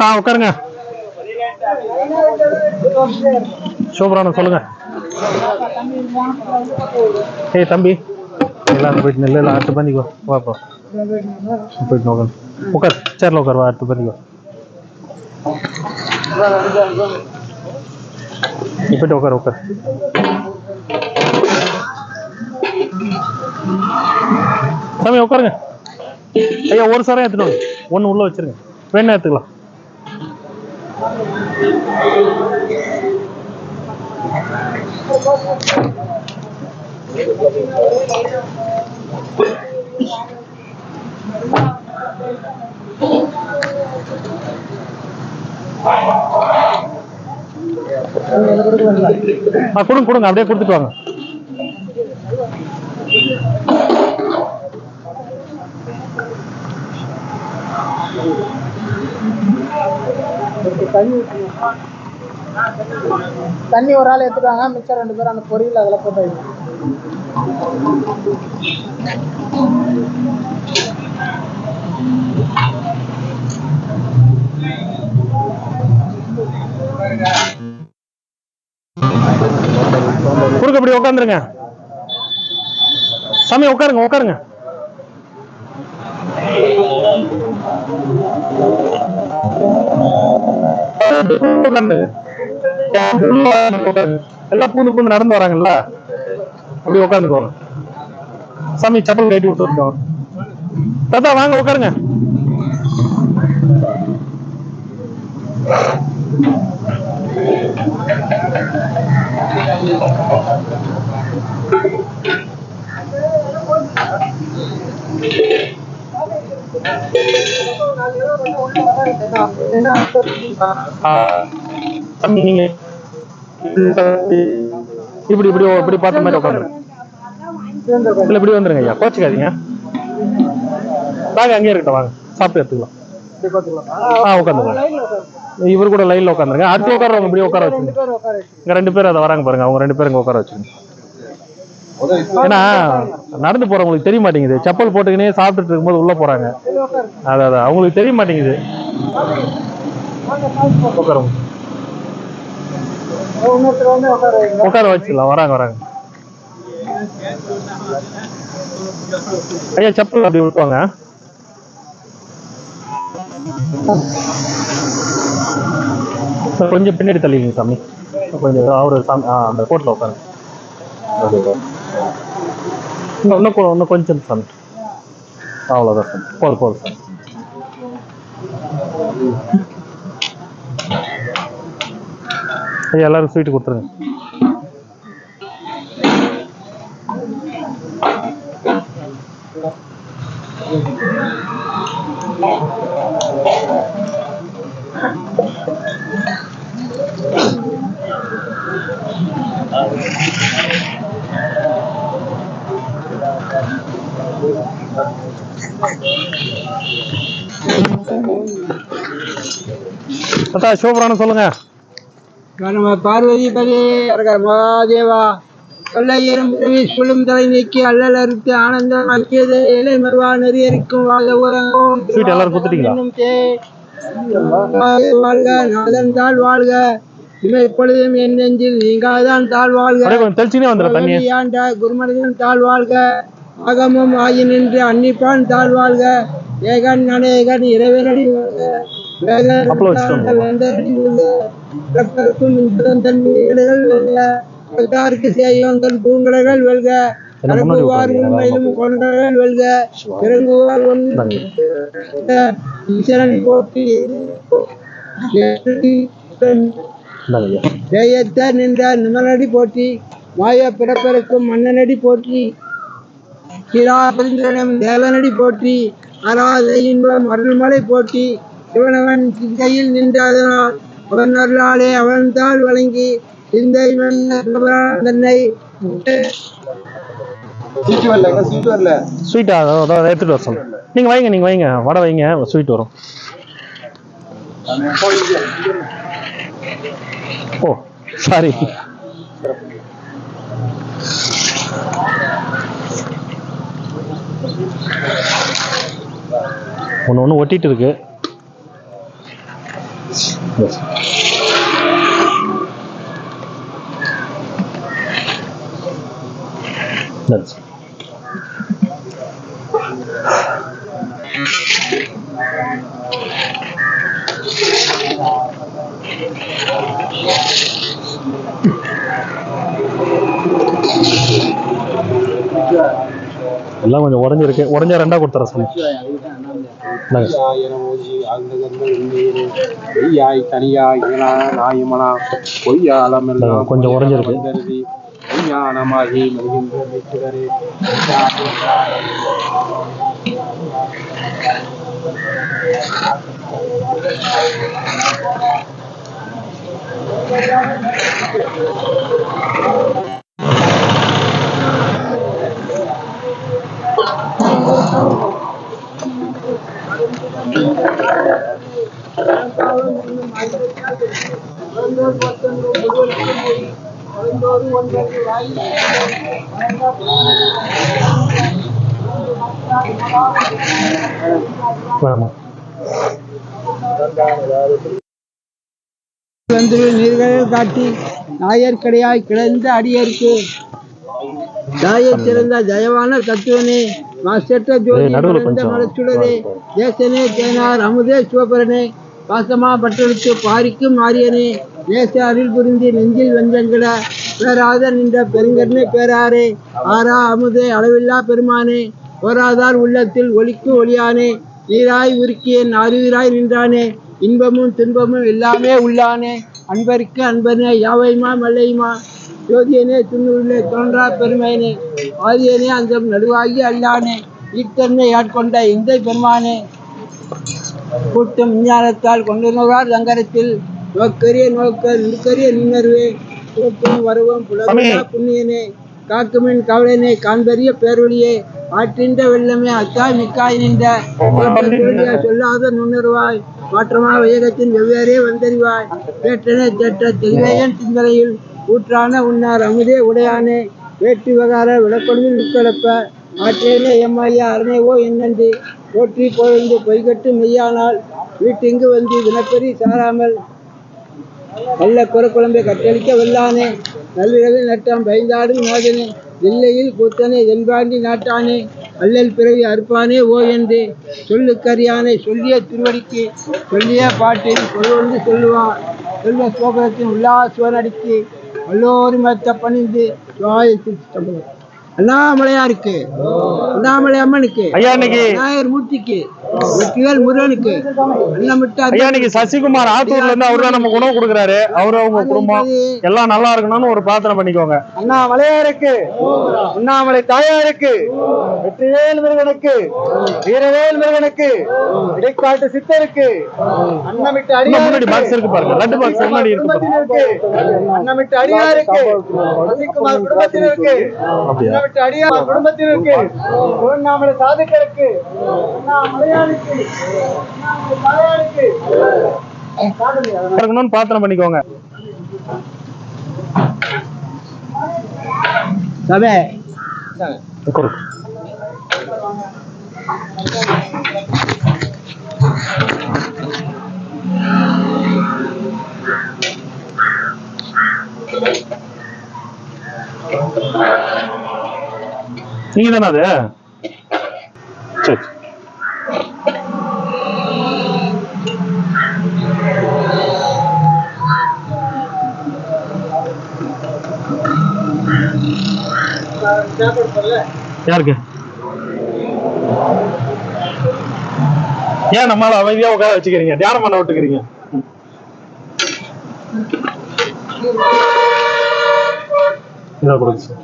தாத்தா உட்காருங்க. சூப்பரான சொல்லுங்க. ஏய் தம்பி. எல்லாம் போயிட்டு நெல்லை எல்லாம் அடுத்து பண்ணிக்கோ வாப்பா போயிட்டு உட்காரு உட்கார். சேர்ல உட்கார் வா அடுத்து பண்ணிக்கோ போயிட்டு உட்கார் உட்கார். சாமி உட்காருங்க. ஐயா ஒரு சாரம் எடுத்துட்டு வாங்க. ஒன்று உள்ளே வச்சிருங்க. வேணா எடுத்துக்கலாம். கொடுங்க கொடுங்க. அப்படியே கொடுத்துட்டு வாங்க. தண்ணி ஒரு ஆள் எடுத்துட்டாங்க மிச்சம் ரெண்டு பேரும் அந்த பொரியல் அதில் போட்டு குறுக்க கொடுங்க இப்படி உட்காந்துருங்க சாமி உட்காருங்க உட்காருங்க. எல்லாம் பூந்து பூந்து நடந்து வராங்கல்ல அப்படி உட்காந்துக்கோங்க சாமி சப்பல் கட்டி விட்டுருக்கோம் தாத்தா வாங்க உட்காருங்க ஆ, சாமி நீங்க இப்படி இப்படி இப்படி பார்த்த மாதிரி உட்காந்துருங்க இல்லை இப்படி வந்துருங்க ஐயா. கோச்சிக்காதீங்க. வாங்க அங்கேயே இருக்கட்டும் வாங்க. சாப்பிட்டு எடுத்துக்கலாம். ஆ உட்காந்துருங்க. இவர் கூட லைனில் உட்காந்துருங்க. அடுத்து உட்காரவங்க இப்படி உட்கார வச்சுருங்க. இங்கே இங்க ரெண்டு பேர் அதை வராங்க பாருங்க. அவங்க ரெண்டு பேரும் இங்க உட்கார வச்சுருங்க. ஏன்னா நடந்து போறவங்களுக்கு தெரிய மாட்டேங்குது. செப்பல் போட்டுக்கினே சாப்பிட்டுட்டு இருக்கும்போது உள்ள போறாங்க. அதான் அதான். அவங்களுக்கு தெரிய மாட்டேங்குது. வாங்க, உட்கார வச்சுக்கலாம் வராங்க வராங்க. ஐயா செப்பல் அப்படி விட்டுவாங்க கொஞ்சம் பின்னாடி தள்ளிங்க சாமி. கொஞ்சம் அவரு சாமி ஆ அந்த கோட்டில் உட்காருங்க. இன்னும் இன்னும் கொ- இன்னும் கொஞ்சம் சாமி அவ்வளோதான் சார் போதும் போதும் சார் ஐயா எல்லாரும் ஸ்வீட் கொடுத்துருங்க. தாத்தா சிவபுராணம் சொல்லுங்க. பார்வதி பதே மகாதேவா கொள்ளையரும் சுழும் தலை நீக்கி அல்லல் அறுத்து ஆனந்தம் அக்கியது இலை மருவா நெறியரிக்கும் வாழ்க உறங்கும். வாழ்க நாதன் தாழ் வாழ்க. இவை எப்பொழுதும் என் நெஞ்சில் நீங்காதான் தாழ் வாழ்க. ஆண்ட குருமனிதன் தாழ் வாழ்க. ஆகமும் ஆகி நின்று அன்னிப்பான் தாழ் வாழ்க. ஏகன் அநேகன் இறைவனடி வாழ்க. அப்பளம் வச்சுக்கோங்க. செய்யோங்கள் பூங்கடர்கள் வெல்க இறங்குவார் உண்மையிலும் கொண்டர்கள் வெல்க இறங்குவார் ஈஸ்வரன் போற்றி இந்தாங்க ஐயா. ஜெயத்த நின்ற நிமலடி போற்றி மாய பிறப்பெருக்கும் மன்னனடி போற்றி கிராபரிந்திரனும் தேவனடி போற்றி அராத இன்பம் அருள்மலை போற்றி சிவனவன் கையில் நின்றதனால் அவன் அருளாலே அவன் தாள் வழங்கி இந்த இவன் தன்னை ஸ்வீட்டா அதான் எடுத்துட்டு வர சொல்லுங்க நீங்க வைங்க நீங்க வைங்க. வடை வைங்க ஸ்வீட் வரும். ஓ சாரி ஒன்று ஒன்று ஒட்டிட்டு இருக்கு. Yes. That's எல்லாம் கொஞ்சம் உடஞ்சிருக்கு உடஞ்ச ரெண்டா கொடுத்துற சொல்லி இந்தாங்க. பொய்யாய் தனியாய் இயலா நாயமனா பொய்யாலமெல்லாம் கொஞ்சம் உறைஞ்சிருக்கு வந்தருதி விஞ்ஞானமாகி மகிழ்ந்த வெற்றுவரே ஆமா வந்து நீர்களில் காட்டி நாயர்க்கடையாய் கிடந்த அடியருக்கு. தாயைச் சிறந்த ஜெயவான தத்துவனே மாசற்ற ஜோதி மலச்சுடரே தேசனே தேனார் அமுதே சிவபரனே பாசமா பட்டெடுத்து பாரிக்கும் ஆரியனே நேச அருள் புரிந்து நெஞ்சில் வெஞ்சங்கிட பேராத நின்ற பெருங்கண்ணே பேராரே. ஆரா அமுதே அளவில்லா பெருமானே. போராதார் உள்ளத்தில் ஒளிக்கு ஒளியானே. நீராய் உருக்கிய அறிவிராய் நின்றானே. இன்பமும் துன்பமும் எல்லாமே உள்ளானே. அன்பருக்கு அன்பனே யாவைமா மல்லையுமா ஜோதியனே துண்ணூரிலே தோன்றா பெருமையனே. ஆதியனே அந்த நடுவாகி அல்லானே. ஈத்தன்மை ஆட்கொண்ட இந்தை பெருமானே. கூட்டம் விஞ்ஞானத்தால் கொண்டுணர்வார் சங்கரத்தில். நோக்கரிய நோக்க நுட்கரிய நின்னருவே. போக்கும் வரவும் புலகா புண்ணியனே. காக்குமின் கவலனே காண்பரிய பேரொழியே. ஆற்றின்ற வெள்ளமே அத்தாய் மிக்காய் நின்ற. சொல்லாத நுண்ணருவாய். மாற்றமா வேகத்தின் வெவ்வேறே வந்தறிவாய். கேட்டனே தேற்ற தெளிவேயன் சிந்தனையில் ஊற்றான உன்னார் அமுதே உடையானே வேட்டி வகார விளக்கொண்டு நிற்கலப்ப ஆற்றேனே எம்மையா அரணேவோ என்னன்று போற்றி பொழுந்து பொய்கட்டு மெய்யானால் வீட்டிங்கு வந்து வினப்பெறி சாராமல் நல்ல குரக்குழம்பை கட்டளிக்க வெல்லானே நல்விரவில் நட்டம் பயந்தாடும் நாதனே தில்லையில் கூத்தனே தென்பாண்டி நாட்டானே அல்லல் பிறவி அறுப்பானே ஓ என்று சொல்லுக்கரியானை சொல்லிய திருவடிக்கு சொல்லிய பாட்டில் சொல்வொன்று சொல்லுவான். செல்வ உல்லாசுவன் அடிக்கு எல்லோரும் மெத்த பணிந்து சுவாயத்தில் அண்ணாமலையாருக்கு. அண்ணாமலை அம்மனுக்கு விநாயகர் மூர்த்திக்கு வெற்றிவேல் முருகனுக்கு. இன்னைக்கு சசிகுமார் ஆத்தூர்ல இருந்து அவரு நமக்கு உணவு கொடுக்குறாரு. அவரு அவங்க குடும்பம். எல்லாம் நல்லா இருக்கணும்னு ஒரு பிரார்த்தனை பண்ணிக்கோங்க. அண்ணாமலையாருக்கு உண்ணாமலை தாயாருக்கு வெற்றிவேல் முருகனுக்கு வீரவேல் முருகனுக்கு இடைக்காட்டு சித்தருக்கு முன்னாடி பாக்ஸ் இருக்கு பாருங்க. லட்டு பாக்ஸ் முன்னாடி இருக்கு அன்னமிட்டு அடியாருக்கு சசிகுமார் குடும்பத்தினருக்கு அன்னமிட்டு அடியார் குடும்பத்தினருக்கு திருவண்ணாமலை சாதுக்களுக்கு இருக்கணும்னு பிரார்த்தனை பண்ணிக்கோங்க. சபை. கொடு. நீங்க தானே அது சரி. யாருக்கு? ஏன் நம்மளால அமைதியா உட்கார வச்சுக்கிறீங்க? தியானம் பண்ண விட்டுக்கிறீங்க. இதான் கொடுங்க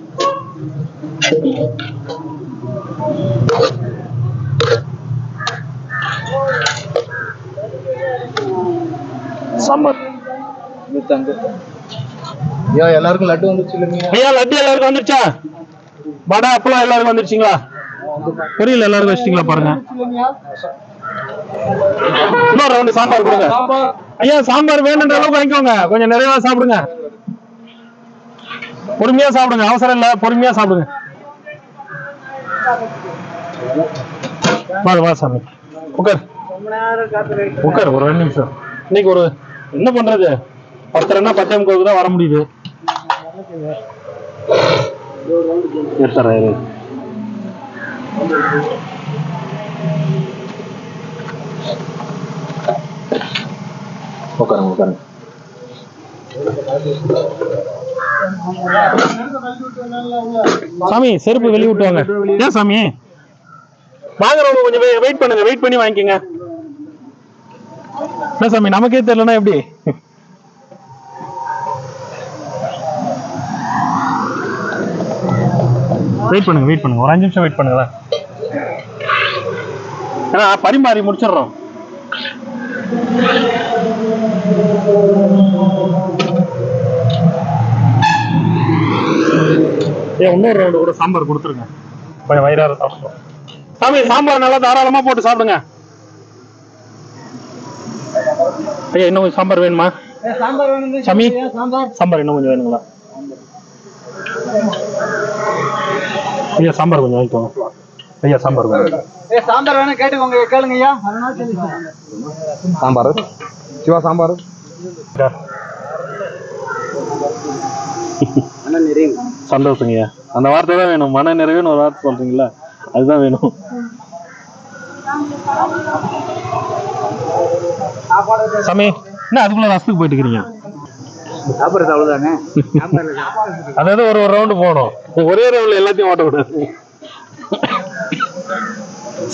சாம்பார். ஐயா எல்லாருக்கும் லட்டு இல்லைங்க ஐயா லட்டு எல்லாருக்கும் வந்துருச்சா? வடை அப்பளம் எல்லாருக்கும் வந்துருச்சுங்களா? பொரியல் எல்லாருக்கும் வச்சிட்டீங்களா பாருங்க. இன்னொரு ரவுண்டு சாம்பார் கொடுங்க. ஐயா சாம்பார் வேணுன்ற அளவுக்கு வாங்கிக்கோங்க. கொஞ்சம் நிறைவா சாப்பிடுங்க. பொறுமையா சாப்பிடுங்க. அவசரம் இல்ல பொறுமையா சாப்பிடுங்க. வா வா சாமி. உட்கார் உட்கார் ஒரு ரெண்டு நிமிஷம். இன்னைக்கு ஒரு என்ன பண்றது? பத்தரைன்னா பத்தே முக்காவுக்கு தான் வர முடியுது. எடுத்துறேன் உட்காருங்க உட்காருங்க சாமி செருப்பு வெளிய விட்டுவாங்க ஏன் சாமி? வாங்குறவங்க கொஞ்சம் வெயிட் பண்ணுங்க வெயிட் பண்ணி வாங்கிக்கோங்க. என்ன சாமி நமக்கே தெரியலனா எப்படி? வெயிட் பண்ணுங்க வெயிட் பண்ணுங்க. ஒரு அஞ்சு நிமிஷம் வெயிட் பண்ணுங்களேன். ஏன்னா பரிமாறி முடிச்சிடுறோம். ஏ இன்னொரு ரவுண்டு கூட சாம்பார் கொடுத்துருங்க. கொஞ்சம் வயிறார சாப்பிடுவோம் சாமி சாம்பார் நல்லா தாராளமா போட்டு சாப்பிடுங்க. ஐயா இன்னும் கொஞ்சம் சாம்பார் வேணுமா? சாம்பார் வேணும் சாமி? சாம்பார்? சாம்பார் இன்னும் கொஞ்சம் வேணுங்களா? ஐயா சாம்பார் கொஞ்சம் வாங்கிக்கோங்க. ஐயா சாம்பார் ஏ சாம்பார் வேணும் கேட்டுக்கோங்க கேளுங்க ஐயா. சாம்பார். சிவா சாம்பார். சந்தோஷங்கய்யா அந்த வார்த்தை தான் வேணும். மன நிறைவுன்னு ஒரு வார்த்தை சொல்றீங்களா? அதுதான் வேணும். சாமி என்ன அதுக்குள்ள ரசத்துக்கு போயிட்டு இருக்கிறீங்க சாப்பிடுறது அவ்வளவுதானே அதாவது ஒரு ஒரு ரவுண்டு போகணும். ஒரே ரவுண்ட்ல எல்லாத்தையும் ஓட்ட கூடாது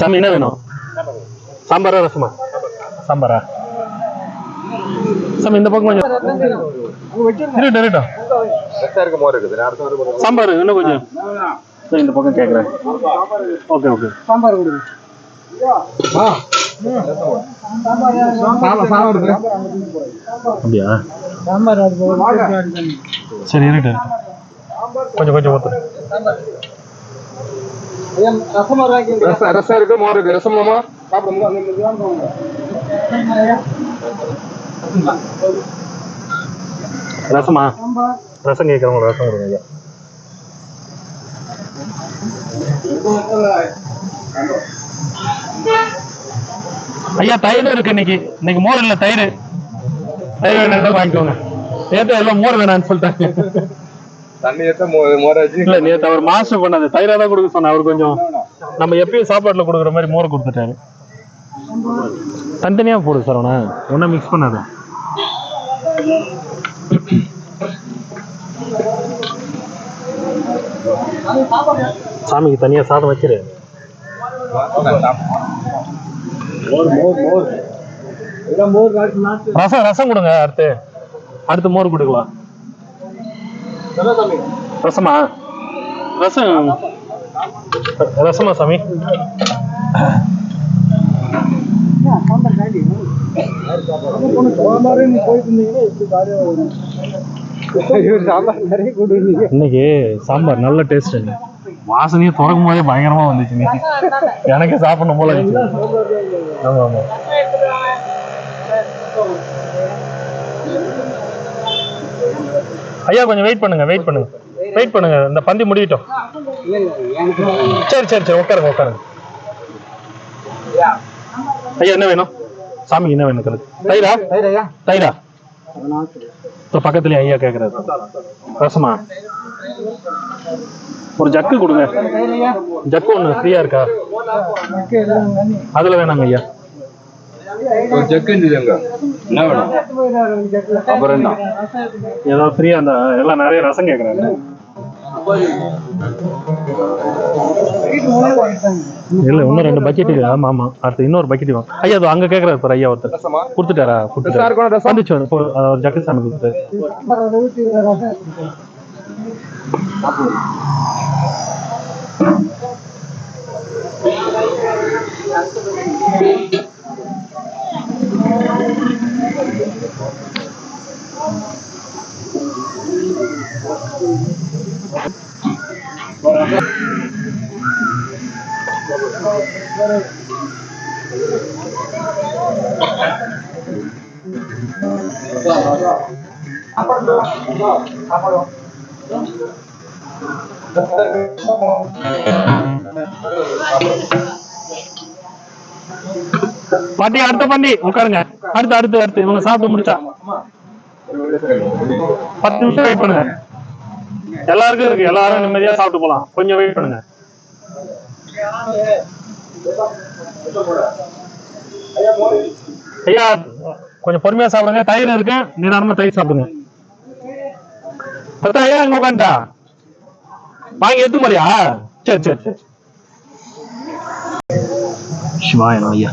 சாமி என்ன வேணும்? சாம்பாரா ரசமா? சாம்பாரா? சாமி இந்த பக்கம் கொஞ்சம். டேரக்டா இருக்கட்டும் இருக்கு மோர் இருக்குது அடுத்த சாம்பார் இன்னும் கொஞ்சம். இந்த பக்கம் கேட்குறேன் ஓகே ஓகே. சாம்பார் கொடுங்க அப்படியா சரி கொஞ்சம் கொஞ்சம் ரசம் இருக்கு மோர் இருக்கு. ரசம் மாமா ரசமா? ரசம் கேட்குறவங்க ரசம் கொடுங்க ஐயா. ஐயா தயிர் இருக்கு இன்னைக்கு. இன்னைக்கு மோர் இல்ல தயிர். தயிர் வேணா வாங்கிக்கோங்க. நேற்று எல்லாம் மோர் வேணாம்னு சொல்லிட்டாங்க. தண்ணி ஏத்த மோர் வச்சு இல்ல நேத்து அவர் மாஸ்டர் பண்ணது தயிரா தான் கொடுக்க சொன்ன அவர் கொஞ்சம் நம்ம எப்பயும் சாப்பாட்டுல கொடுக்குற மாதிரி மோரை கொடுத்துட்டாரு. தனித்தனியா போடு சரவணா. ஒன்னும் மிக்ஸ் பண்ணாத. சாமிக்கு தனியா சாதம் வச்சிரு. மோர் மோர் ரசம் ரசம் கொடுங்க அடுத்து. அடுத்து மோர் கொடுக்கலாம். ரசமா? ரசம். ரசமா சாமி சாம்பார் நீ போயிட்டு இருந்தீங்கன்னா இப்படி காரியம் வரும் சாம்பார் நிறைய கொடுங்க இன்னைக்கு சாம்பார் நல்ல டேஸ்ட் வாசனையே திறக்கும் போதே பயங்கரமா வந்துச்சு எனக்கு எனக்கே சாப்பிடணும் போல இருந்துச்சு. ஆமா ஆமா. ஐயா கொஞ்சம் வெயிட் பண்ணுங்க வெயிட் பண்ணுங்க. வெயிட் பண்ணுங்க. இந்த பந்தி முடியட்டும். சரி சரி சரி. உட்காருங்க உட்காருங்க. ஐயா என்ன வேணும்? சாமிக்கு என்ன வேணும் கருது தயிரா? தயிரா? இப்போ பக்கத்துலயே ஐயா கேக்குறாரு. ரசமா? ஒரு ஜக்கு கொடுங்க. ஜக்கு ஒண்ணு ஃப்ரீயா இருக்கா? அதுல வேணாங்க ஐயா. ஒரு ஜக்கு என்ன வேணும்? அப்புறம் என்ன? ஏதாவது ஃப்ரீயா அந்த எல்லாம் நிறைய ரசம் கேக்குறாங்க இல்ல இன்னும் ரெண்டு பக்கெட் இருக்கு. ஆமா ஆமா. அடுத்து இன்னொரு பக்கெட் வாங்க ஐயா அது அங்க கேக்குறாரு பாரு ஐயா ஒருத்தர். கொடுத்துட்டாரா? கொடுத்துட்டாரு? வந்துச்சு ஜக்கி சாமி கொடுத்து Thank you. பாட்டி அடுத்த பாண்டி உட்காருங்க. அடுத்து அடுத்து அடுத்து. இவங்க சாப்பிட்டு முடிச்சா. பத்து நிமிஷம் வெயிட் பண்ணுங்க. எல்லாருக்கும் இருக்கு. எல்லாரும் நிம்மதியா சாப்பிட்டு போலாம். கொஞ்சம் வெயிட் பண்ணுங்க. ஐயா கொஞ்சம் பொறுமையா சாப்பிடுங்க. தயிர் இருக்கு. நிதானமா தயிர் சாப்பிடுங்க. பத்தா ஐயா இங்க உட்காந்துட்டா வாங்கி எடுத்து மாதிரியா சரி சரி சரி. சிவாயனம் ஐயா.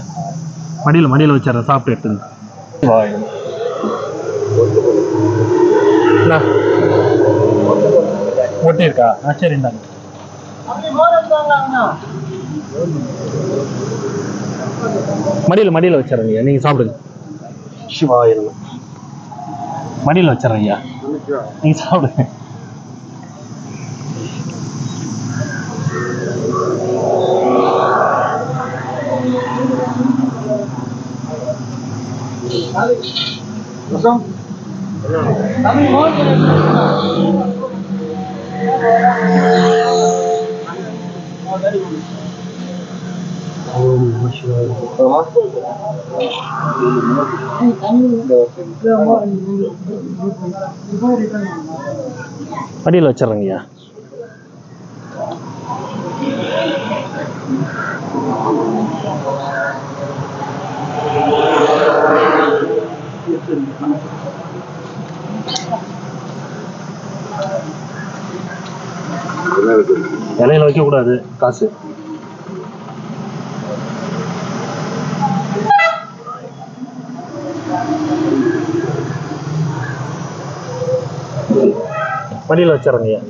மடியில் மடியில் வச்சார சாப்பிட்டு எடுத்துங்க. சிவாயனம். ஒட்டி இருக்கா ஆ மடியில் மடியில் வச்சிடறேன் ஐயா நீங்கள் சாப்பிடுங்க. சிவாயனம் மடியில் வச்சிடறேன் ஐயா நீங்கள் சாப்பிடுங்க மடியில் வச்சிடறேங்க ஐயா இலையில வைக்க கூடாது. காசு. மடியில் வச்சிடறேங்க ஐயா.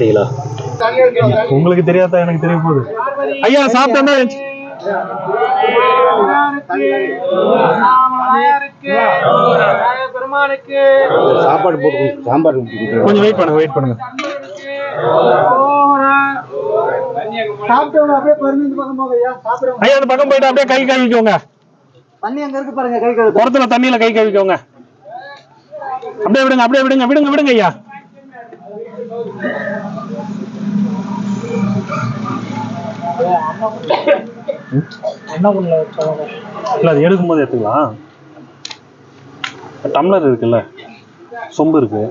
ஆயிட்டீங்களா உங்களுக்கு தெரியாதா எனக்கு தெரிய போகுது? ஐயா சாப்பிட்டா பெருமானுக்கு சாப்பாடு போட்டு சாம்பார் கொஞ்சம் வெயிட் பண்ணுங்க வெயிட் பண்ணுங்க. ஐயா அந்த பக்கம் போயிட்டு அப்படியே கை கழுவிக்கோங்க. தண்ணி அங்க இருக்கு பாருங்க கை கழுவு குளத்துல தண்ணியில கை கழுவிக்கோங்க. அப்படியே விடுங்க அப்படியே விடுங்க விடுங்க விடுங்க ஐயா என்ன பண்ணல இல்லை அது எடுக்கும்போது எடுத்துக்கலாம். டம்ளர் இருக்குல்ல? சொம்பு இருக்கு.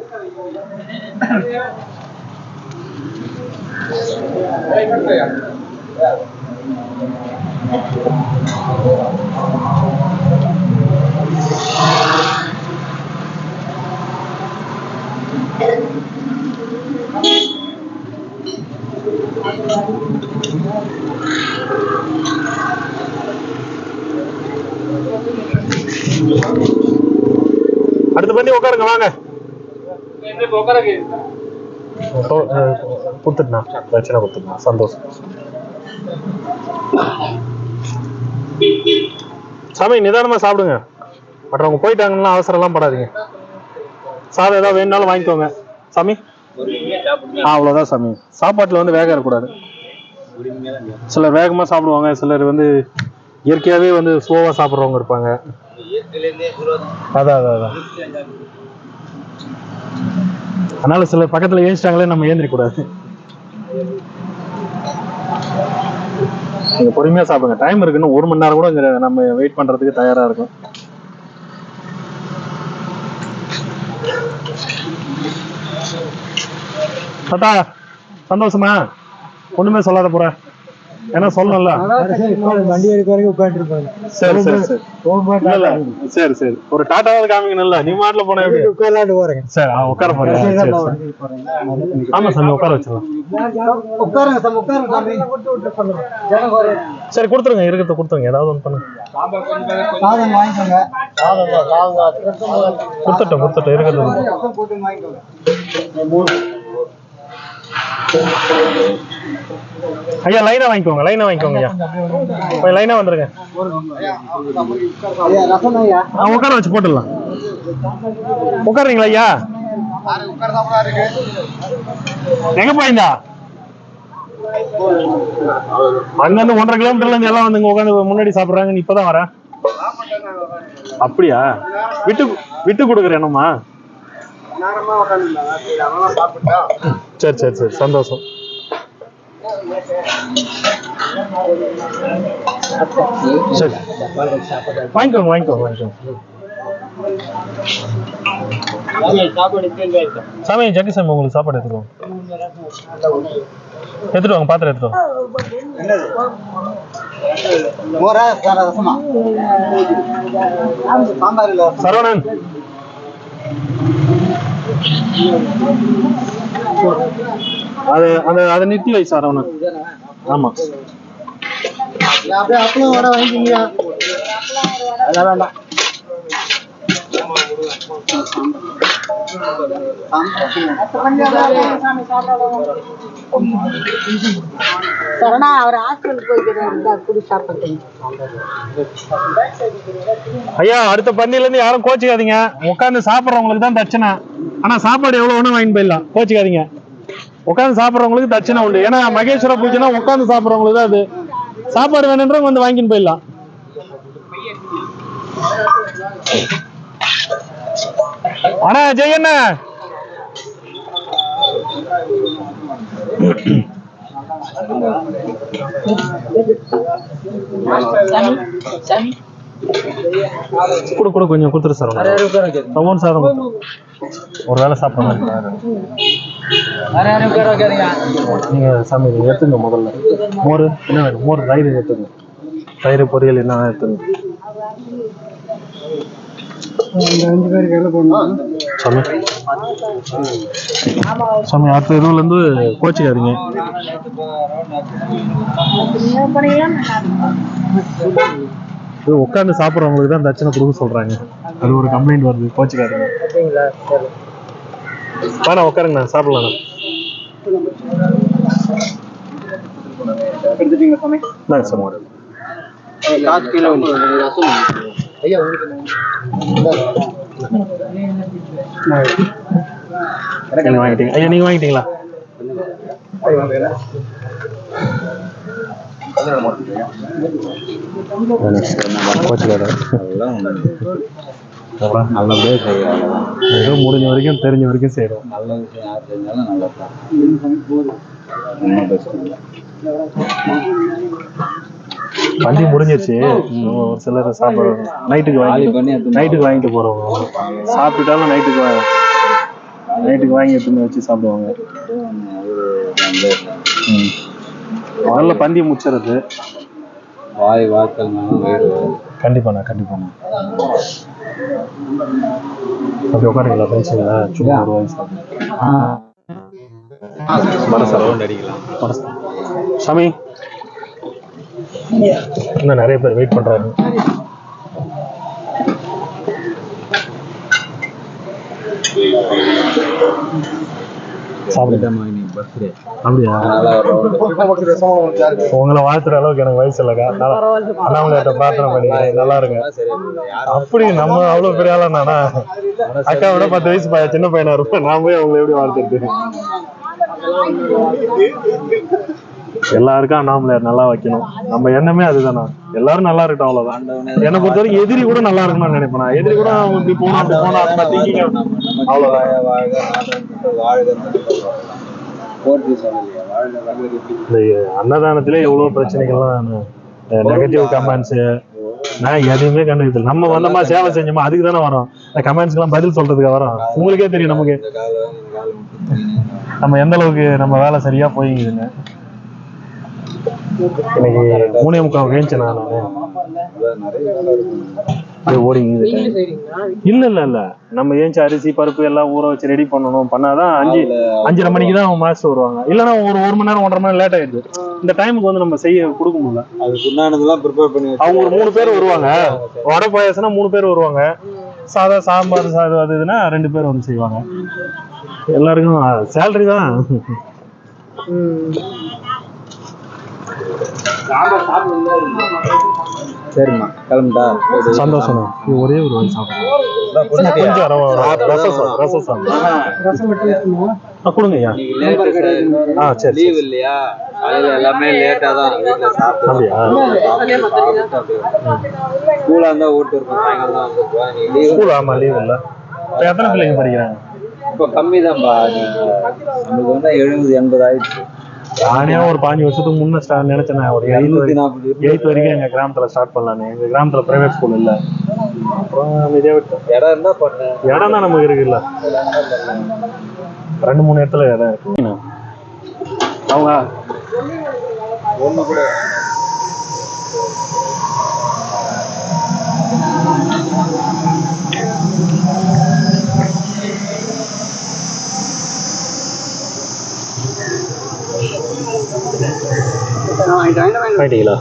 அடுத்து பண்ணி உட்காருங்க வாங்க. கொடுத்துட்டுண்ணா பிரச்சனை கொடுத்துட்டுண்ணா சந்தோஷம். சாமி நிதானமா சாப்பிடுங்க. மற்றவங்க போயிட்டாங்கன்னா அவசரம்லாம் படாதீங்க. சாதம் ஏதாவது வேணுனாலும் வாங்கிக்கோங்க. சாமி? ஆ அவ்வளோதான் சாமி. சாப்பாட்டில் வந்து வேகம் இருக்கக்கூடாது சிலர் வேகமாக சாப்பிடுவாங்க சிலர் வந்து இயற்கையாகவே வந்து ஸ்லோவாக சாப்பிட்றவங்க இருப்பாங்க. அதான் அதான் அதான். அதனால சில பக்கத்துல ஏஞ்சிட்டாங்களே நம்ம ஏந்திரிக்க கூடாது. நீங்க பொறுமையா சாப்பிடுங்க. டைம் இருக்குன்னு ஒரு மணி நேரம் கூட இங்க நம்ம வெயிட் பண்றதுக்கு தயாரா இருக்கும். தாத்தா சந்தோஷமா? ஒண்ணுமே சொல்லாத போற. ஏன்னா சொல்லணும்ல. வண்டி எடுக்க வரைக்கும் உட்காந்துருப்பாங்க சரி சரி. சரி இல்ல, இல்ல. சரி சரி. ஒரு டாட்டாவது காமிக்கணும்ல நீ மாட்டுல போன எப்படி? உட்கார்லாண்டு போறேங்க. சரி ஆ, உட்கார போறேன். சரி, சரி. ஆமா சாமி உட்கார வச்சிடலாம். உட்காருங்க சாமி உட்காருங்க. சரி கொடுத்துருங்க. இருக்கிறத கொடுத்துருங்க. ஏதாவது ஒன்று பண்ணுங்க. சாதம் வாங்கிக்கோங்க. கொடுத்துட்டோம் கொடுத்துட்டோம். இருக்கிறது ஐயா லைனா வாங்கிக்கோங்க லைனா வாங்கிக்கோங்க ஐயா. போய் லைனா வந்துருங்க. ஆ உட்கார வச்சு போட்டுடலாம். உட்காருங்களா ஐயா? எங்க போயிருந்தா? அங்க ஒன்றரை கிலோமீட்டர்ல இருந்து எல்லாம் வந்து உட்காந்து முன்னாடி சாப்பிடுறாங்க. நீ இப்பதான் வர. அப்படியா? விட்டு விட்டு கொடுக்குற என்னம்மா? சரி சரி சரி. சந்தோஷம். சரி. வாங்கிக்கோங்க வாங்கிக்கோங்க வாங்கிக்கோங்க. சாமி ஜக்கி சாமி உங்களுக்கு சாப்பாடு எடுத்துக்கோங்க எடுத்துட்டு வாங்க பாத்திரம் எடுத்துட்டு வாங்க. சரவணன். அது அந்த அதை நிறுத்தி வை சரவணன் ஆமா. அப்படியே அப்பளம் வர வாங்கிக்கிங்க அதெல்லாம் வேண்டாம். சரணா அவர் ஹாஸ்பிட்டல் போய்க்கிறாரு குடி சாப்பிட்டீங்க ஐயா அடுத்த பந்தியில இருந்து யாரும் கோச்சிக்காதீங்க. உட்காந்து சாப்பிடுறவங்களுக்கு தான் தட்சணை. ஆனா சாப்பாடு எவ்வளவு வேணும் வாங்கி போயிடலாம். கோச்சிக்காதீங்க. உட்காந்து சாப்பிடுறவங்களுக்கு தட்சணை உண்டு. ஏன்னா மகேஸ்வர பூஜைனா உட்காந்து சாப்பிடுறவங்களுக்கு தான் அது. சாப்பாடு வேணுன்றவங்க வந்து வாங்கின்னு போயிடலாம். அண்ணா ஜெயண்ணா கொடு கொடு கொஞ்சம் கொடுத்துரு சார் சாதம் கொடுத்துரு. ஒரு வேளை சாப்பிட்ற மாதிரி நீங்க சாமி இதை எடுத்துங்க முதல்ல. மோர் என்ன வேணும்? மோர் தயிர் எடுத்துங்க தயிர் பொரியல் என்ன வேணும் எடுத்துங்க இந்த அஞ்சு பேருக்கு எல்லாம் போடணும் சாமி சாமி அடுத்த இதுல இருந்து கோச்சிக்காதீங்க. உட்காந்து சாப்பிட்றவங்களுக்கு தான் தட்சணை கொடுக்க சொல்றாங்க. அது ஒரு கம்ப்ளைண்ட் வருது. கோச்சிக்காதீங்க. வேணா உட்காருங்க சாப்பிடலாம் எடுத்துட்டீங்க சாமி? கிலோ ரசம் ஐயா உங்களுக்கு நீங்க வாங்கிட்டீங்க? ஐயா நீங்க வாங்கிட்டீங்களா? கோச்சிக்காத நல்லபடியா செய்யலாம் ஏதோ முடிஞ்ச வரைக்கும் தெரிஞ்ச வரைக்கும் செய்யறோம் நல்ல விஷயம் யார் செஞ்சாலும் நல்லதுதான். ஒன்றும் பிரச்சனை இல்லை வண்டி முடிஞ்சிருச்சு. ஒரு சிலர் சாப்பிட நைட்டுக்கு வாங்கி நைட்டுக்கு வாங்கிட்டு போறவங்க சாப்பிட்டுட்டாலும் நைட்டுக்கு வா நைட்டுக்கு வாங்கி எடுத்துன்னு வச்சு சாப்பிடுவாங்க. ஒரு நல்ல ம். முதல்ல பந்தி முச்சுறது வாய் வேறு கண்டிப்பாண்ணா கண்டிப்பாண்ணா அப்படி உட்காருங்களா பேசுங்களா சும்மா ஒரு வாய் அடிக்கலாம். சாமி. இன்னும் நிறைய பேர் வெயிட் பண்றாங்க. உங்களை வாழ்த்துற அளவுக்கு எனக்கு வயசு இல்லைக்கா. அண்ணாமலையாட்ட பிரார்த்தனை பண்ணி நல்லா இருங்க. அப்படி நம்ம அவ்வளவு பெரிய ஆளா நானா? அக்கா விட பத்து வயசு பையன் சின்ன பையனா இருப்பேன். நான் போய் அவங்களை எப்படி வாழ்த்துறது? எல்லாருக்கும் அண்ணாமலையார் நல்லா வைக்கணும். நம்ம எண்ணமே அதுதானா? எல்லாரும் நல்லா இருக்கட்டும் அவ்வளவுதான். என்னை பொறுத்த வரைக்கும் எதிரி கூட நல்லா இருக்கணும்னு நினைப்பேன் நான். எதிரி கூட அவன் இப்படி போனா அப்படி போனா அவ்வளவுதான். அன்னதானத்திலே எவ்வளோ பிரச்சனைகள்லாம் நெகட்டிவ் கமெண்ட்ஸு நான் எதையுமே கண்டுக்கிறது நம்ம வந்தோமா சேவை செஞ்சோமா அதுக்கு தானே வரோம் இந்த கமெண்ட்ஸ்க்கெல்லாம் பதில் சொல்றதுக்கு வரோம். உங்களுக்கே தெரியும் நமக்கு. நம்ம எந்த அளவுக்கு நம்ம வேலை சரியா போயிங்குதுன்னு. இன்னைக்கு மூணே முக்கால் கேஞ்சேன் நான்? ஓடிங்குது இல்ல இல்ல இல்ல. நம்ம ஏஞ்சி அரிசி பருப்பு எல்லாம் ஊற வச்சு ரெடி பண்ணணும். பண்ணாதான் அஞ்சு அஞ்சரை மணிக்கு தான் மாஸ்டர் வருவாங்க. இல்லைன்னா ஒரு ஒரு மணி நேரம் ஒன்றரை மணி நேரம் லேட் ஆயிடுது. இந்த டைமுக்கு வந்து நம்ம செய்ய கொடுக்க முடியல. அதுக்கு உண்டானதெல்லாம் ப்ரிப்பேர் பண்ணி வச்சு அவங்க ஒரு மூணு பேர் வருவாங்க. வடை பாயாசம்னா மூணு பேர் வருவாங்க. சாதா சாம்பார் சாதம் அது இதுனா ரெண்டு பேர் வந்து செய்வாங்க. எல்லாருக்கும் சேலரி தான். சரிம்மா கிளம்புடா. சந்தோஷம் இது ஒரே ஒரு வாய் சாப்பிடுங்க கொஞ்சம் ரவ- ரசம் சாதம் ரசம் சாதம் ஆ கொடுங்க ஐயா ஆ சரி. லீவ் இல்லையா? காலையில எல்லாமே லேட்டா தான் வீட்டுல சாப்பிட்டு ஸ்கூலா இருந்தா ஓட்டு இருக்கும் சாயங்காலம் தான் லீவ் ஸ்கூல் ஆமா லீவ் இல்ல. இப்போ எத்தனை பிள்ளைங்க படிக்கிறாங்க? இப்போ கம்மி தான்ப்பா நம்மளுக்கு வந்து எழுபது எண்பது ஆயிடுச்சு. நானே ஒரு பாஞ்சு வருஷத்துக்கு முன்ன ஸ்டார்ட் நினைச்சேன் நான். ஒரு எயித் இருநூத்தி நாற்பது எயித் வரைக்கும் எங்க கிராமத்துல ஸ்டார்ட் பண்ணலான்னு. எங்க கிராமத்துல பிரைவேட் ஸ்கூல் இல்ல. அப்புறம் இதே விட்டோம் இடம் இருந்தா பண்ணு. இடம் தான் நமக்கு இருக்குல்ல. ரெண்டு மூணு இடத்துல இடம் இருக்கு. அவங்க? ஒண்ணு கூட. ไม่ดีเหรอ